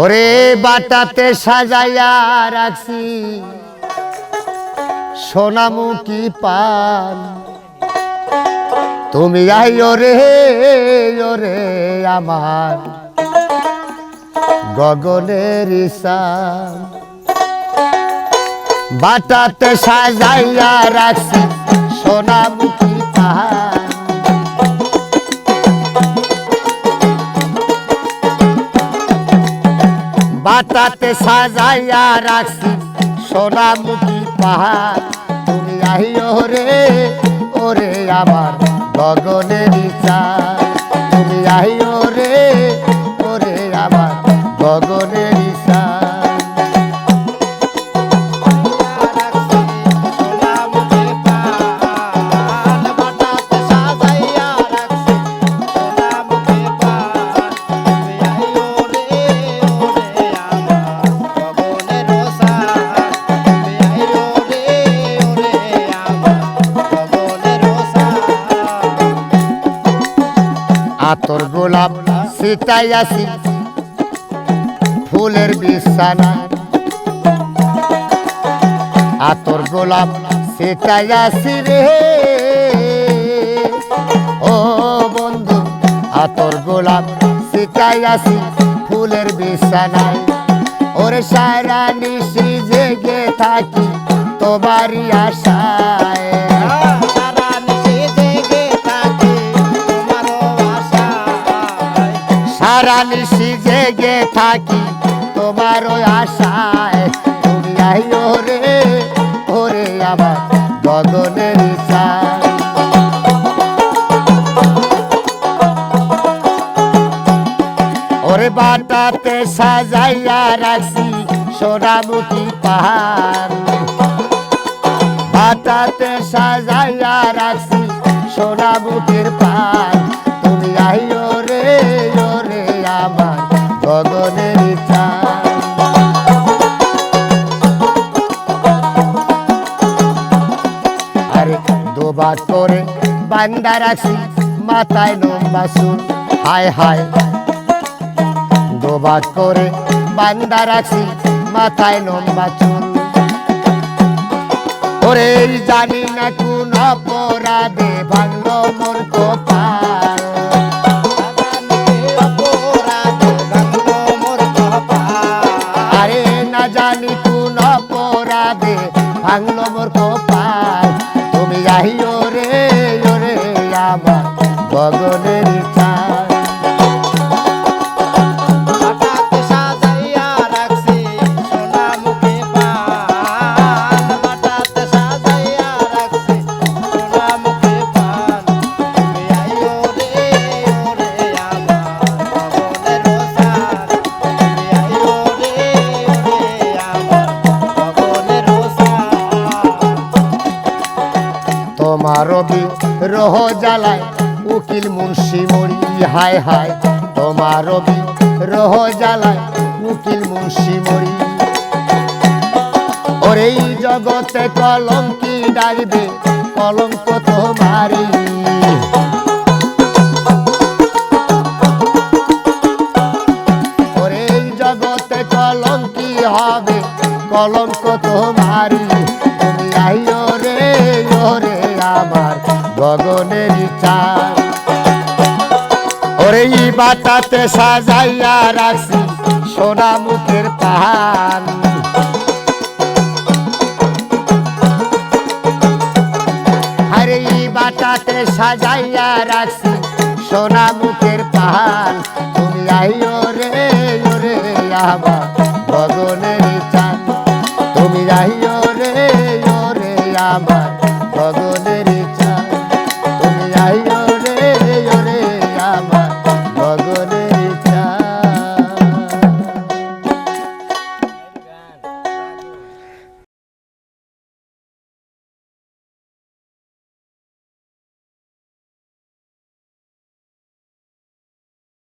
ওরে বাটাতে সাজাইয়া রাখছি। সোনামুখী পান। তুমি আই ওরে ওরে আমার গগনের ঈশান। বাটাতে সাজাইয়া রাখছি। বাটাতে সাজাইয়া রাখছি সোনামুখী পাহাড়। তুমি আহিও রে ওরে আমার গগনের চা তুমি আহিও আতর গোলাপ সিটাই আসি। ফুলের বিছানা। আতর গোলাপ সিটাই আসি রে। ও বন্ধু, আতর গোলাপ সিটাই আসি ফুলের বিছানায়। ওরে সারা নিশি জেগে থাকি তোমারই আশায়। নিশি জেগে থাকি, তোমার ওই আশায় তুমি রে, ওরে আমার গগনের ওরে বাটাতে সাজাইয়া রাখছি সোনামুখী পাহাড়। বাটাতে সাজাইয়া রাখছি সোনামুখীর পাহাড়। দুবার করে বান্দা রাখছি মাথায় লম্বা চুল হায় হায়। দুবার করে বান্দা রাখছি মাথায় লম্বা চুল ওরে জানি না কোন অপরাধে ভাঙলো মোর কপাল। আরে না জানি কোন অপরাধে ভাঙলো মোর কপাল। তুমি ওরে ওরে আমার গগনের চাঁদ তোমার রবি রহ জ্বালায়, উকিল মুন্সি মরি, হায় হায়। তোমার রবি রহ জ্বালায়, উকিল মুন্সি মরি। ওরে জগতে কলঙ্কি ডাকবে? কলঙ্ক তোমারি গগনের চাঁদ। ওরে ই বাটাতে সাজাইয়া রাখছি সোনা মুখের পাহান আরে বাটাতে সাজাইয়া রাখছি সোনা মুখের পাহান তুমি আইও রে, ওরে আমার গগনের চাঁদ। তুমি আইও রে, ওরে আমার গগনের